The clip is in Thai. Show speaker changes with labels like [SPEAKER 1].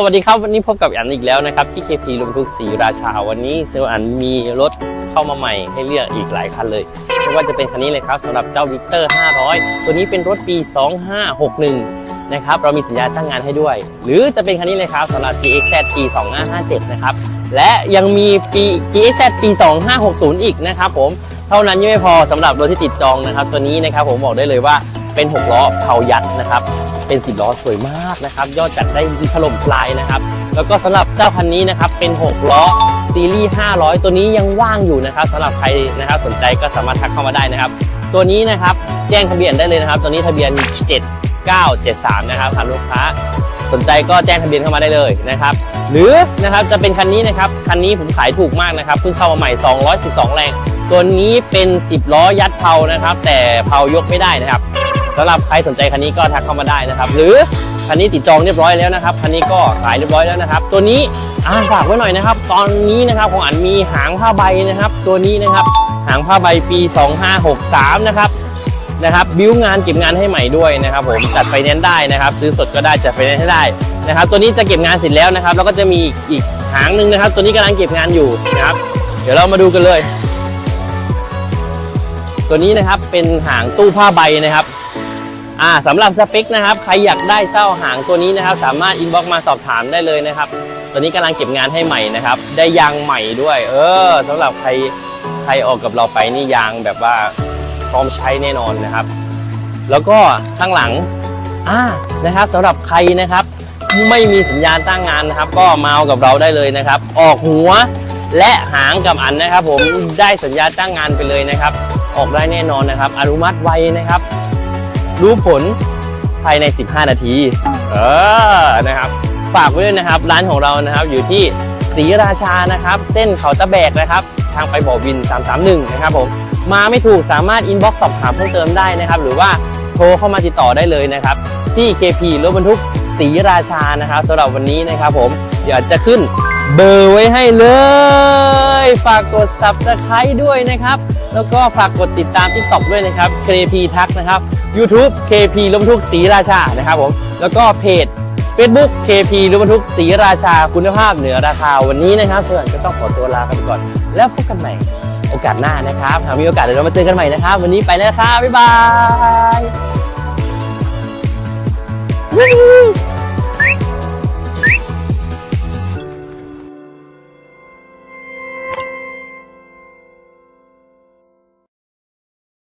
[SPEAKER 1] สวัสดีครับวันนี้พบกับอันอีกแล้วนะครับที่ KP ลุมทุกสีราชาวันนี้เซลอันมีรถเข้ามาใหม่ให้เลือกอีกหลายคันเลยไม่ว่าจะเป็นคันนี้เลยครับสำหรับเจ้าวิกเตอร์ 500 ตัวนี้เป็นรถปี 2561 นะครับเรามีสัญญาจ้างงานให้ด้วย หรือจะเป็นคันนี้เลยครับสำหรับ GXZ ปี 2557 นะครับและยังมีปี GXZ ปี 2560 อีกนะครับผมเท่านั้นยังไม่พอสำหรับรถที่ติดจองนะครับ ตัวนี้นะครับผมบอกได้เลยว่า เป็น 6 ล้อเผายัดนะครับ เป็น10ล้อสวยมากนะครับ ยอดจัดได้ถล่มทลายนะครับ แล้วก็สำหรับเจ้าคันนี้นะครับเป็น 6 ล้อซีรีส์500 ตัวนี้ยังว่างอยู่นะครับสำหรับใครนะครับสนใจก็สามารถทักเข้ามาได้นะครับ ตัวนี้นะครับแจ้งทะเบียนได้เลยนะครับ ตัวนี้ทะเบียน 7973 นะครับค่ะลูกค้าสนใจก็แจ้งทะเบียนเข้ามาได้เลยนะครับ หรือนะครับจะเป็นคันนี้นะครับ คันนี้ผมขายถูกมากนะครับเพิ่งเข้ามาใหม่ 212 แรง ตัวนี้เป็น 10 ล้อยัดเพานะครับ แต่เพายกไม่ได้นะครับ สำหรับใครสนใจคันนี้ก็ทักเข้ามาได้นะครับ หรือคันนี้ติดจองเรียบร้อยแล้วนะครับคันนี้ก็ขายเรียบร้อยแล้วนะครับ ตัวนี้อ่าฝากไว้หน่อยนะครับ ตอนนี้นะครับของอันมีหางผ้าใบนะครับ ตัวนี้นะครับหางผ้าใบปี 2563 นะครับนะครับบิ้วงานเก็บงานให้ใหม่ด้วยนะครับ ผมจัดไฟแนนซ์ได้นะครับ ซื้อสดก็ได้จัดไฟแนนซ์ให้ได้นะครับ ตัวนี้จะเก็บงานเสร็จแล้วนะครับ แล้วก็จะมีอีกอีกหางหนึ่งนะครับ ตัวนี้กำลังเก็บงานอยู่นะครับ เดี๋ยวเรามาดูกันเลย ตัวนี้นะครับเป็นหางตู้ผ้าใบนะครับ อ่าสำหรับสเปคนะครับใครอยากได้เจ้าหางตัวนี้นะครับ สามารถอินบ็อกมาสอบถามได้เลยนะครับ ตัวนี้กำลังเก็บงานให้ใหม่นะครับ ได้ยางใหม่ด้วย เออสำหรับใครใครออกกับเราไปนี่ยางแบบว่าพร้อมใช้แน่นอนนะครับ แล้วก็ข้างหลังอ่านะครับสำหรับใครนะครับ ไม่มีสัญญาณตั้งงานนะครับ ก็มาเอากับเราได้เลยนะครับ ออกหัวและหางกับอันนะครับ ผมได้สัญญาจ้งงานไปเลยนะครับ ออกได้แน่นอนนะครับ อนุมัติไวนะครับ รู้ผลภายใน 15 นาที เออ นะครับ ฝากไว้ด้วยนะครับ ร้านของเรานะครับ อยู่ที่ศรีราชานะครับ เส้นเขาตะแบกนะครับ ทางไปบ่อวิน 331 นะครับผม มาไม่ถูกสามารถอินบ็อกซ์สอบถามเพิ่มเติมได้นะครับ หรือว่าโทรเข้ามาติดต่อได้เลยนะครับ ที่ KP รถบรรทุก ศรีราชานะครับสำหรับวันนี้นะครับผมเดี๋ยวจะขึ้นเบอร์ไว้ให้เลย ฝากกด subscribe ด้วยนะครับ แล้วก็ฝากกดติดตาม TikTok ด้วยนะครับ KP ทักนะครับ YouTube KP รถบรรทุกศรีราชานะครับผมแล้วก็เพจ Facebook KP รถบรรทุกศรีราชาคุณภาพเหนือราคาวันนี้นะครับส่วนก็ต้องขอตัวลาไปก่อน แล้วพบกันใหม่โอกาสหน้านะครับหากมีโอกาสเดี๋ยวเรามาเจอกันใหม่นะครับ วันนี้ไปแล้วนะครับบ๊ายบาย Woo!